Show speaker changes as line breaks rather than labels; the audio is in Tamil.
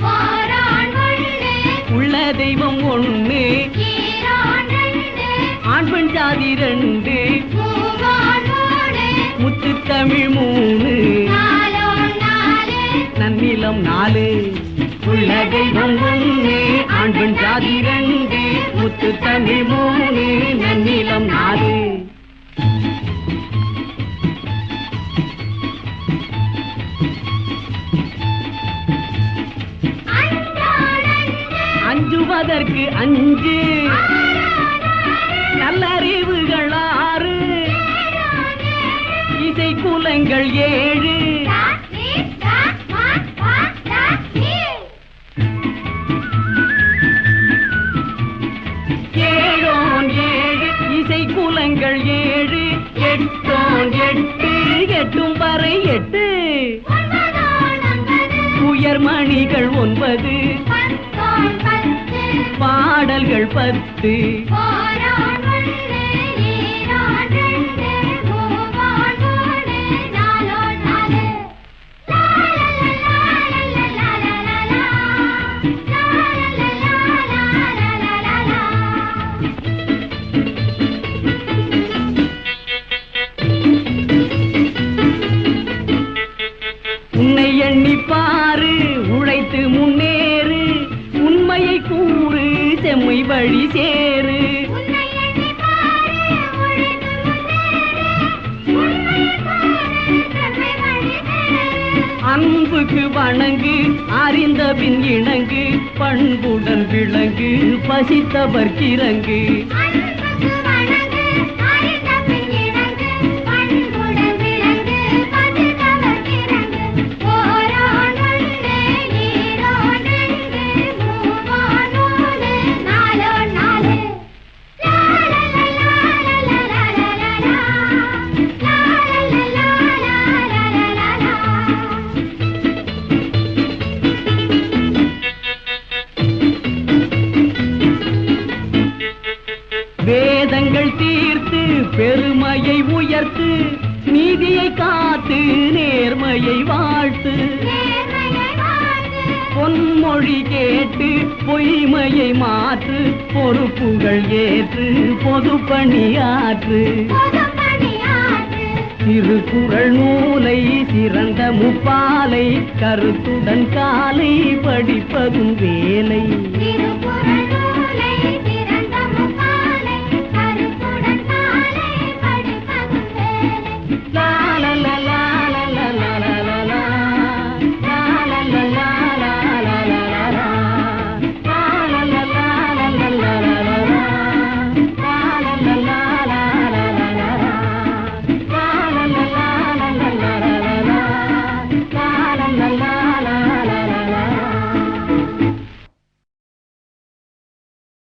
ஒன்று
உள்ள தெய்வம் ஒண்ணு.
ஈரான் ரெண்டு
ஆண் பெண் ஜாதி ரெண்டு. முத்து தமிழ் மூணு. நன்னிலம் நாலு. உள்ள தெய்வம் ஒண்ணு. ஆண் பெண் ஜாதி ரெண்டு. முத்து தமிழ் மூணு அஞ்சுவதற்கு அஞ்சு. நல்லறிவுகள் ஆறு இசை குலங்கள் ஏழு. ஏழோன் ஏழு இசை குலங்கள் ஏழு. எட்டோன் எட்டு எட்டும் வரை எட்டு. ஒன்பது. பாடல்கள் பத்து. உன்னை எண்ணி பாரு உழைத்து முன்னேறு. உண்மையை கூறு எம்மை வழி சேரு. அன்புக்கு வணங்கு அறிந்த பின் இணங்கு பண்புடன் விளங்கு பசித்தவர் பெருமையை உயர்த்து நீதியை காத்து நேர்மையை வாழ்த்து. பொன்மொழி கேட்டு பொய்மையை மாற்று பொறுப்புகள் ஏற்று பொது பணியாற்று திருக்குறள் நூலை சிறந்த முப்பாலை கருத்துடன் காலை படிப்பதும் வேலை.